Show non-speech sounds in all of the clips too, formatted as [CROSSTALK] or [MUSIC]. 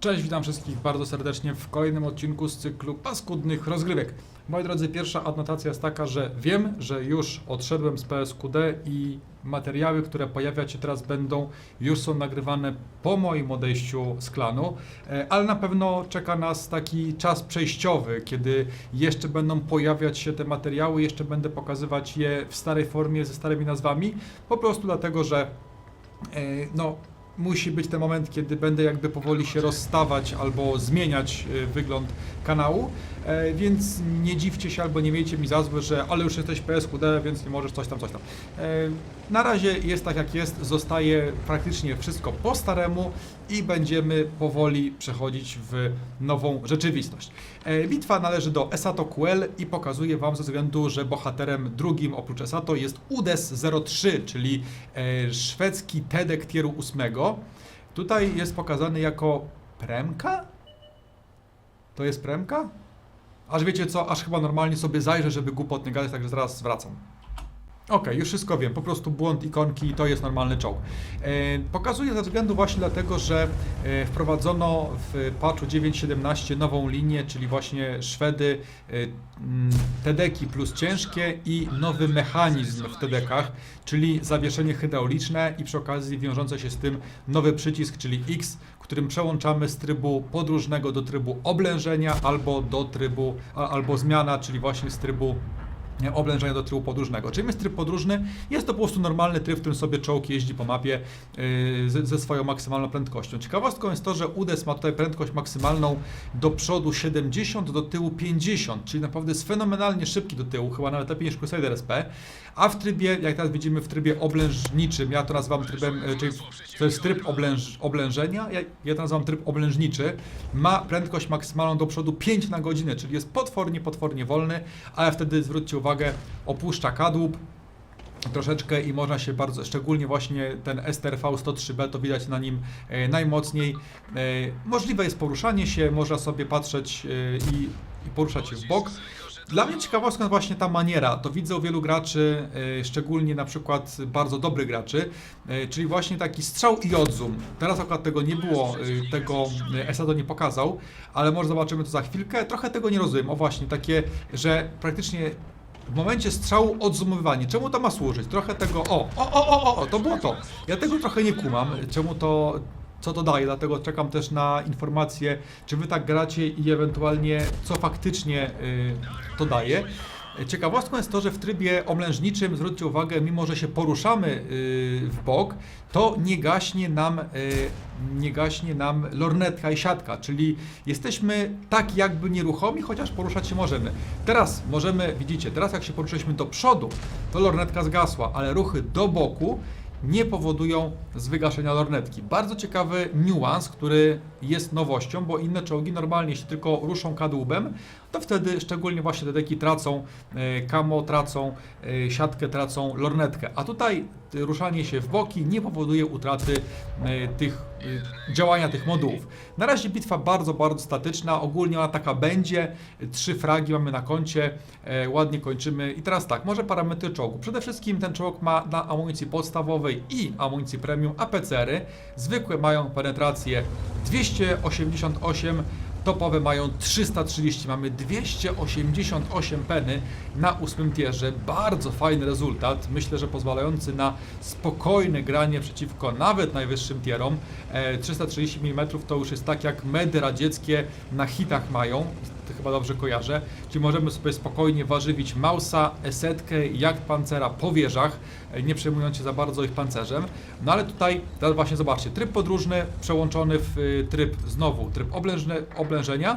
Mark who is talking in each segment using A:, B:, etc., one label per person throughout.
A: Cześć, witam wszystkich bardzo serdecznie w kolejnym odcinku z cyklu paskudnych rozgrywek. Moi drodzy, pierwsza adnotacja jest taka, że wiem, że już odszedłem z PSQD i materiały, które pojawiać się teraz będą, już są nagrywane po moim odejściu z klanu, e, ale na pewno czeka nas taki czas przejściowy, kiedy jeszcze będą pojawiać się te materiały, jeszcze będę pokazywać je w starej formie, ze starymi nazwami, po prostu dlatego, że e, no, musi być ten moment, kiedy będę jakby powoli się rozstawać albo zmieniać e, wygląd kanału, więc nie dziwcie się albo nie miejcie mi za złe, że ale już jesteś PSQD, więc nie możesz coś tam, coś tam. E, Na razie jest tak jak jest, zostaje praktycznie wszystko po staremu i będziemy powoli przechodzić w nową rzeczywistość. E, Bitwa należy do Esato QL i pokazuję Wam ze względu, że bohaterem drugim oprócz Esato jest UDES 03, czyli e, szwedzki TEDek tieru 8. Tutaj jest pokazany jako premka? To jest premka? Aż wiecie co, aż chyba normalnie sobie zajrzę, żeby głupot nie gadać, także zaraz wracam. Okej, już wszystko wiem, po prostu błąd ikonki i to jest normalny czołg. E, pokazuję ze względu właśnie dlatego, że e, wprowadzono w patchu 9.17 nową linię, czyli właśnie Szwedy, e, TEDeki plus ciężkie i nowy mechanizm w TEDekach, czyli zawieszenie hydrauliczne i przy okazji wiążące się z tym nowy przycisk, czyli X, którym przełączamy z trybu podróżnego do trybu oblężenia albo do trybu, albo zmiana, czyli właśnie z trybu oblężenia do trybu podróżnego. Czym jest tryb podróżny? Jest to po prostu normalny tryb, w którym sobie czołg jeździ po mapie yy, ze, swoją maksymalną prędkością. Ciekawostką jest to, że UDES ma tutaj prędkość maksymalną do przodu 70, do tyłu 50, czyli naprawdę jest fenomenalnie szybki do tyłu, chyba nawet lepiej niż Crusader SP, a w trybie, jak teraz widzimy, w trybie oblężniczym, ja to nazywam trybem, e, czyli to jest tryb oblęż, oblężenia, ja, ja to nazywam tryb oblężniczy, ma prędkość maksymalną do przodu 5 na godzinę, czyli jest potwornie, potwornie wolny, ale wtedy zwróćcie uwagę, opuszcza kadłub, troszeczkę i można się bardzo, szczególnie właśnie ten STRV 103B, to widać na nim e, najmocniej. E, możliwe jest poruszanie się, można sobie patrzeć e, i, i poruszać się w bok. Dla mnie ciekawostką jest właśnie ta maniera. To widzę u wielu graczy, szczególnie na przykład bardzo dobrych graczy, czyli właśnie taki strzał i odzoom. Teraz akurat tego nie było, tego Esado nie pokazał, ale może zobaczymy to za chwilkę. Trochę tego nie rozumiem. O właśnie, takie, że praktycznie w momencie strzału odzumowywanie. Czemu to ma służyć? Trochę tego. O, o, o, o, o, to było to. Ja tego trochę nie kumam. Czemu to. Co to daje? Dlatego czekam też na informacje, czy wy tak gracie i ewentualnie co faktycznie y, to daje. Ciekawostką jest to, że w trybie oblężniczym, zwróćcie uwagę, mimo że się poruszamy y, w bok, to nie gaśnie nam, y, nie gaśnie nam lornetka i siatka, czyli jesteśmy tak jakby nieruchomi, chociaż poruszać się możemy. Teraz możemy, widzicie, teraz jak się poruszyliśmy do przodu, to lornetka zgasła, ale ruchy do boku nie powodują zwygaszenia lornetki. Bardzo ciekawy niuans, który jest nowością, bo inne czołgi normalnie, jeśli tylko ruszą kadłubem, to wtedy szczególnie właśnie te deki tracą e, kamo, tracą e, siatkę, tracą lornetkę. A tutaj ruszanie się w boki nie powoduje utraty e, tych działania tych modułów. Na razie bitwa bardzo, bardzo statyczna. Ogólnie ona taka będzie. Trzy fragi mamy na koncie. E, ładnie kończymy. I teraz tak, może parametry czołgu. Przede wszystkim ten czołg ma na amunicji podstawowej i amunicji premium APCR-y. Zwykłe mają penetrację 288 Topowe mają 330, mamy 288 peny na ósmym tierze. Bardzo fajny rezultat, myślę, że pozwalający na spokojne granie przeciwko nawet najwyższym tierom. E, 330 mm to już jest tak jak medy radzieckie na hitach mają, to chyba dobrze kojarzę, czyli możemy sobie spokojnie warzywić Mausa, Esetkę, jak pancera po wieżach, nie przejmując się za bardzo ich pancerzem. No ale tutaj, teraz właśnie zobaczcie, tryb podróżny przełączony w y, tryb znowu, tryb oblężne, oblężenia,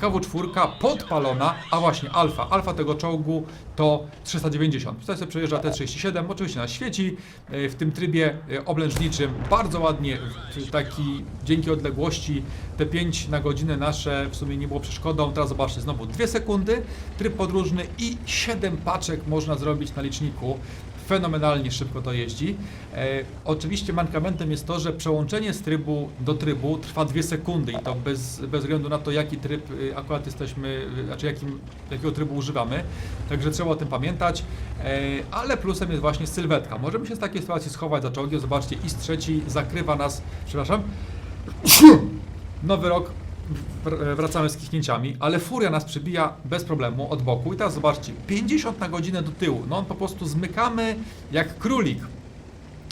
A: KW4 podpalona, a właśnie alfa, alfa tego czołgu to 390. Tutaj sobie przejeżdża T37, oczywiście nas świeci y, w tym trybie y, oblężniczym, bardzo ładnie, taki dzięki odległości te 5 na godzinę nasze w sumie nie było przeszkodą. Teraz zobaczcie, znowu 2 sekundy, tryb podróżny i 7 paczek można zrobić na liczniku. Fenomenalnie szybko to jeździ. E, oczywiście mankamentem jest to, że przełączenie z trybu do trybu trwa 2 sekundy i to bez, bez względu na to, jaki tryb y, akurat jesteśmy, y, znaczy jakim, jakiego trybu używamy. Także trzeba o tym pamiętać. E, ale plusem jest właśnie sylwetka. Możemy się z takiej sytuacji schować za czołgiem. Zobaczcie, IS trzeci zakrywa nas, przepraszam, [CLEARS THROAT] nowy rok wr- wracamy z kichnięciami, ale Furia nas przybija bez problemu od boku i teraz zobaczcie, 50 na godzinę do tyłu, no po prostu zmykamy jak królik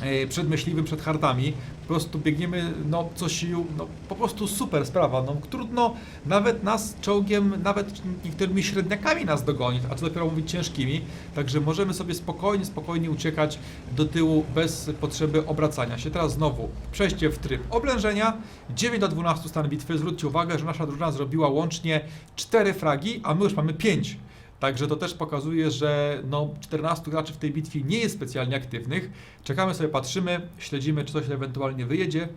A: e, przed myśliwym, przed hartami, po prostu biegniemy no co sił, no po prostu super sprawa, no trudno nawet nas czołgiem, nawet niektórymi średniakami nas dogonić, a co dopiero mówić ciężkimi, także możemy sobie spokojnie, spokojnie uciekać do tyłu bez potrzeby obracania się. Teraz znowu przejście w tryb oblężenia, 9 do 12 stan bitwy, zwróćcie uwagę, że nasza drużyna zrobiła łącznie 4 fragi, a my już mamy 5. Także to też pokazuje, że no, 14 graczy w tej bitwie nie jest specjalnie aktywnych. Czekamy sobie, patrzymy, śledzimy, czy coś ewentualnie wyjedzie.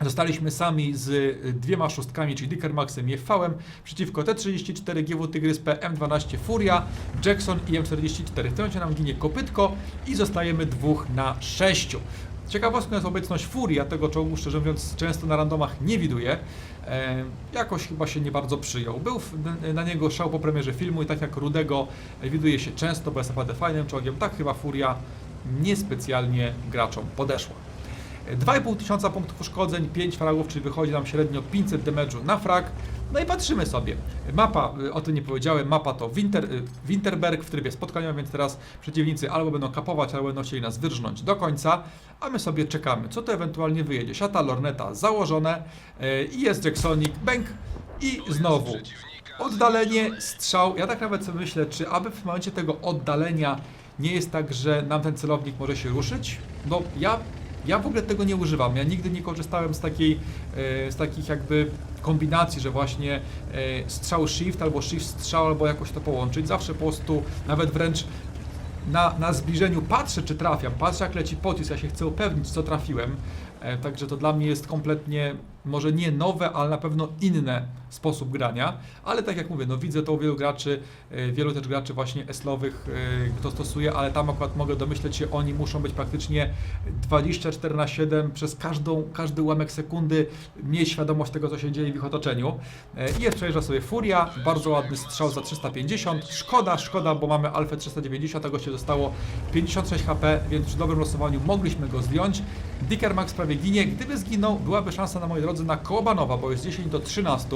A: Zostaliśmy sami z y, dwiema szóstkami, czyli Dickermaxem i FV-em przeciwko T-34, GW Tygrys P, M12 Furia, Jackson i M44. W tym momencie nam ginie kopytko i zostajemy dwóch na sześciu. Ciekawostką jest obecność Furii, ja tego czołgu szczerze mówiąc często na randomach nie widuję. E, jakoś chyba się nie bardzo przyjął. Był w, na niego szał po premierze filmu i tak jak Rudego e, widuje się często, bo jest naprawdę fajnym czołgiem. Tak chyba Furia niespecjalnie graczom podeszła. 2,5 tysiąca punktów uszkodzeń, 5 fragów, czyli wychodzi nam średnio 500 damage'u na frag. No i patrzymy sobie. Mapa, y, o tym nie powiedziałem, mapa to Winter, y, Winterberg w trybie spotkaniowym, więc teraz przeciwnicy albo będą kapować, albo będą chcieli nas wyrżnąć do końca, a my sobie czekamy, co to ewentualnie wyjedzie. Siata Lorneta założone y, i jest Jacksonik, bęk i znowu oddalenie, strzał. Ja tak nawet sobie myślę, czy aby w momencie tego oddalenia nie jest tak, że nam ten celownik może się ruszyć? No ja ja w ogóle tego nie używam. Ja nigdy nie korzystałem z takiej, e, z takich jakby kombinacji, że właśnie e, strzał shift albo shift strzał albo jakoś to połączyć. Zawsze po prostu nawet wręcz na, na zbliżeniu patrzę, czy trafiam, patrzę jak leci pocisk, ja się chcę upewnić, co trafiłem. E, Także to dla mnie jest kompletnie, może nie nowe, ale na pewno inny sposób grania. Ale tak jak mówię, no widzę to u wielu graczy, e, wielu też graczy właśnie eslowych e, to stosuje, ale tam akurat mogę domyśleć się, oni muszą być praktycznie 24 na 7 przez każdą, każdy ułamek sekundy mieć świadomość tego, co się dzieje w ich otoczeniu. E, I jest przejeżdża sobie Furia, bardzo ładny strzał za 350. Szkoda, szkoda, bo mamy Alfę 390, tego się zostało 56 HP, więc przy dobrym losowaniu mogliśmy go zdjąć. Dicker Max prawie ginie. Gdyby zginął, byłaby szansa na mojej drodze na Kołobanowa, bo jest 10 do 13,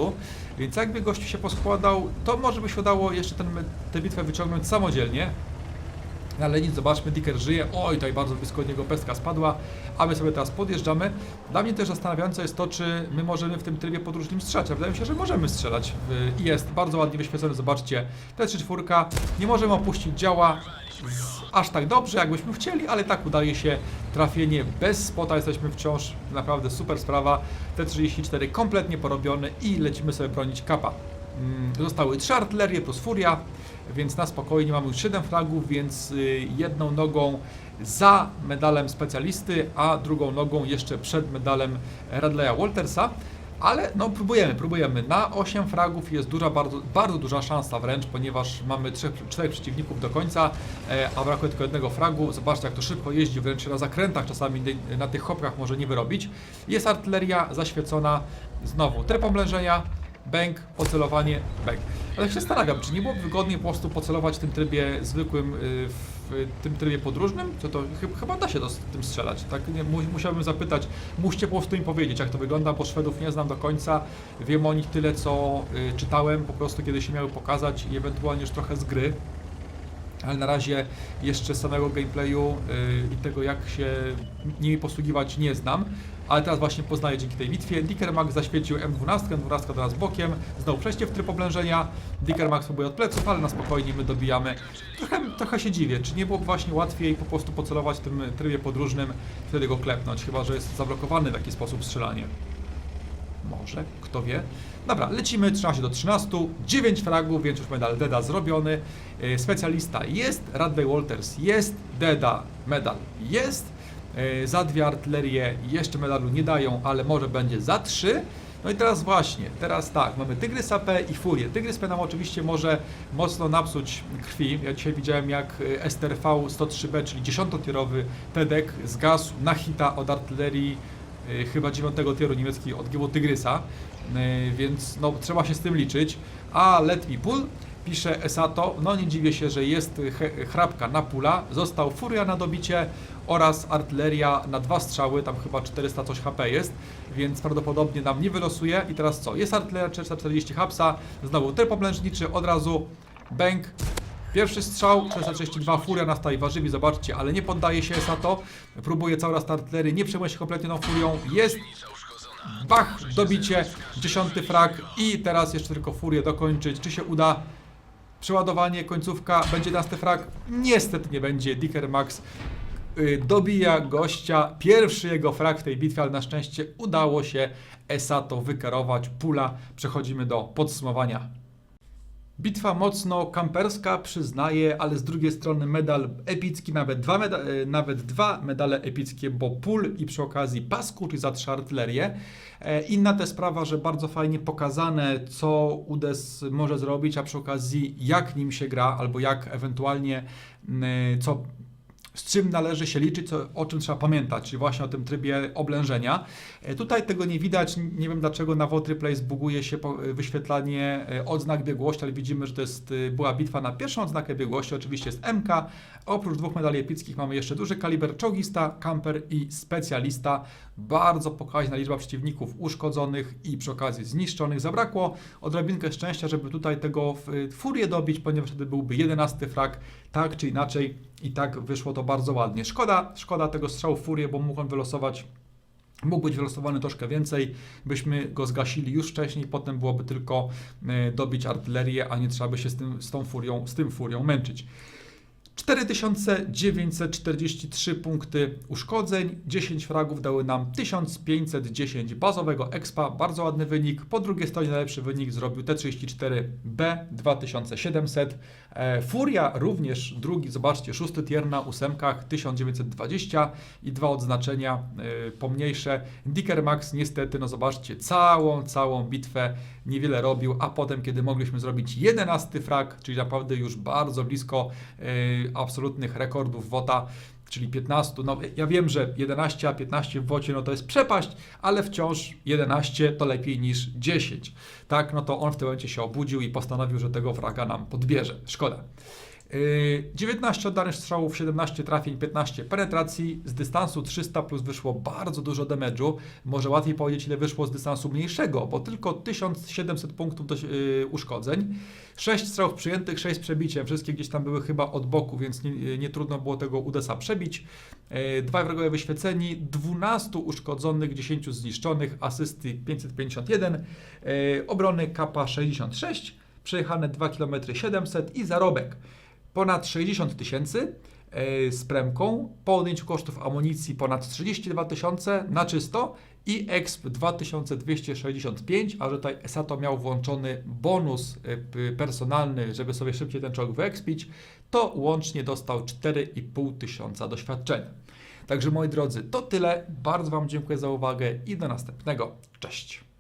A: więc jakby gościu się poskładał, to może by się udało jeszcze ten, tę bitwę wyciągnąć samodzielnie. Ale nic, zobaczmy, Dicker żyje. Oj, tutaj bardzo blisko od niego pestka spadła, a my sobie teraz podjeżdżamy. Dla mnie też zastanawiające jest to, czy my możemy w tym trybie podróżnym strzelać. A wydaje mi się, że możemy strzelać. W- I jest bardzo ładnie wyświetlony, zobaczcie. T34, nie możemy opuścić działa aż tak dobrze, jakbyśmy chcieli, ale tak udaje się trafienie bez spota. Jesteśmy wciąż naprawdę super sprawa. T34 kompletnie porobiony i lecimy sobie bronić kapa. Mm, Zostały trzy artylerie plus furia, więc na spokojnie mamy już 7 fragów, więc y, jedną nogą za medalem specjalisty, a drugą nogą jeszcze przed medalem Radleya Waltersa. Ale no próbujemy, próbujemy. Na 8 fragów jest duża, bardzo, bardzo duża szansa wręcz, ponieważ mamy 3, 4 przeciwników do końca, e, a brakuje tylko jednego fragu. Zobaczcie jak to szybko jeździ, wręcz na zakrętach czasami na tych hopkach może nie wyrobić. Jest artyleria zaświecona, znowu tryb oblężenia, bęk, pocelowanie, bęk. Ale się zastanawiam, czy nie byłoby wygodniej po prostu pocelować w tym trybie zwykłym, y, w tym trybie podróżnym? To chy- chyba da się do, tym strzelać. Tak nie, mu, musiałbym zapytać, musicie po prostu mi powiedzieć, jak to wygląda, bo Szwedów nie znam do końca. Wiem o nich tyle, co y, czytałem, po prostu kiedy się miały pokazać i ewentualnie już trochę z gry. Ale na razie jeszcze samego gameplayu y, i tego, jak się nimi posługiwać, nie znam. Ale teraz właśnie poznaję dzięki tej bitwie. Dicker Max zaświecił M12, M12 do nas bokiem. Znowu przejście w tryb oblężenia. Dicker Max próbuje od pleców, ale na spokojnie my dobijamy. Trochę, trochę się dziwię, czy nie byłoby właśnie łatwiej po prostu pocelować w tym trybie podróżnym, wtedy go klepnąć, chyba że jest zablokowany w jakiś sposób strzelanie. Może, kto wie. Dobra, lecimy 13 do 13, 9 fragów, więc już medal Deda zrobiony. E, Specjalista jest, Radway Walters jest, Deda medal jest. E, Za dwie artylerie jeszcze medalu nie dają, ale może będzie za trzy. No i teraz właśnie, teraz tak, mamy Tygrys AP i Furię. Tygrys P nam oczywiście może mocno napsuć krwi. Ja dzisiaj widziałem jak e, STRV 103B, czyli 10-tierowy TEDek zgasł na hita od artylerii chyba 9 tieru niemieckiej od GW Tygrysa, y, więc no, trzeba się z tym liczyć. A Let Me Pull Pisze Esato, no nie dziwię się, że jest chrapka na pula, został furia na dobicie oraz artyleria na dwa strzały, tam chyba 400 coś HP jest, więc prawdopodobnie nam nie wylosuje. I teraz co? Jest artyleria 440 hapsa, znowu tryb oblężniczy, od razu bęk, Pierwszy strzał, 432, furia na stałej warzywi, zobaczcie, ale nie poddaje się Esato, próbuje cały raz artylerii, nie przejmuje się kompletnie tą furią, jest Bach, dobicie, dziesiąty frag i teraz jeszcze tylko furię dokończyć. Czy się uda? Przeładowanie, końcówka, będzie nasty frag? Niestety nie będzie. Dicker Max y, dobija gościa. Pierwszy jego frag w tej bitwie, ale na szczęście udało się Esato wykarować. Pula. Przechodzimy do podsumowania. Bitwa mocno kamperska, przyznaję, ale z drugiej strony medal epicki, nawet dwa, meda e, nawet dwa medale epickie, bo pól i przy okazji pasku, czyli za trzy. E, Inna też sprawa, że bardzo fajnie pokazane, co UDES może zrobić, a przy okazji jak nim się gra, albo jak ewentualnie mm, co z czym należy się liczyć, co, o czym trzeba pamiętać, czyli właśnie o tym trybie oblężenia. E, Tutaj tego nie widać, nie wiem dlaczego na Vote Replace buguje się e, wyświetlanie e, odznak biegłości, ale widzimy, że to jest, była bitwa na pierwszą odznakę biegłości, oczywiście jest MK. Oprócz dwóch medali epickich mamy jeszcze duży kaliber czołgista, kamper i specjalista. Bardzo pokaźna liczba przeciwników uszkodzonych i przy okazji zniszczonych. Zabrakło odrobinkę szczęścia, żeby tutaj tego furię dobić, ponieważ wtedy byłby 11 frag, tak czy inaczej i tak wyszło to bardzo ładnie. Szkoda, szkoda tego strzału w furię, bo mógł wylosować Mógł być wylosowany troszkę więcej, byśmy go zgasili już wcześniej, potem byłoby tylko e, dobić artylerię, a nie trzeba by się z, tym, z tą furią, z tym furią męczyć. 4943 punkty uszkodzeń, 10 fragów dały nam 1510 bazowego expa, bardzo ładny wynik. Po drugiej stronie najlepszy wynik zrobił T34B 2700. E, Furia również drugi, zobaczcie, szósty tier na ósemkach 1920 i dwa odznaczenia e, pomniejsze. Dicker Max niestety, no zobaczcie, całą, całą bitwę niewiele robił, a potem, kiedy mogliśmy zrobić 11 frag, czyli naprawdę już bardzo blisko e, absolutnych rekordów WOTA, czyli 15, no ja wiem, że 11, a 15 w WOCie, no to jest przepaść, ale wciąż 11 to lepiej niż 10, tak, no to on w tym momencie się obudził i postanowił, że tego fraga nam podbierze, szkoda. Yy, 19 oddanych strzałów, 17 trafień, 15 penetracji. Z dystansu 300 plus wyszło bardzo dużo damage'u. Może łatwiej powiedzieć, ile wyszło z dystansu mniejszego, bo tylko 1700 punktów do, yy, uszkodzeń. 6 strzałów przyjętych, 6 z przebiciem. Wszystkie gdzieś tam były chyba od boku, więc nie, nie trudno było tego Udesa przebić. Yy, Dwaj wrogowie wyświeceni, 12 uszkodzonych, 10 zniszczonych, asysty 551, yy, obrony kapa 66, przejechane 2 km 700 i zarobek ponad 60 tysięcy e, z premką, po odjęciu kosztów amunicji ponad 32 tysiące na czysto i exp 2265, a że tutaj Esato miał włączony bonus e, personalny, żeby sobie szybciej ten czołg wyekspić, to łącznie dostał 4,5 tysiąca doświadczenia. Także moi drodzy, to tyle. Bardzo Wam dziękuję za uwagę i do następnego. Cześć!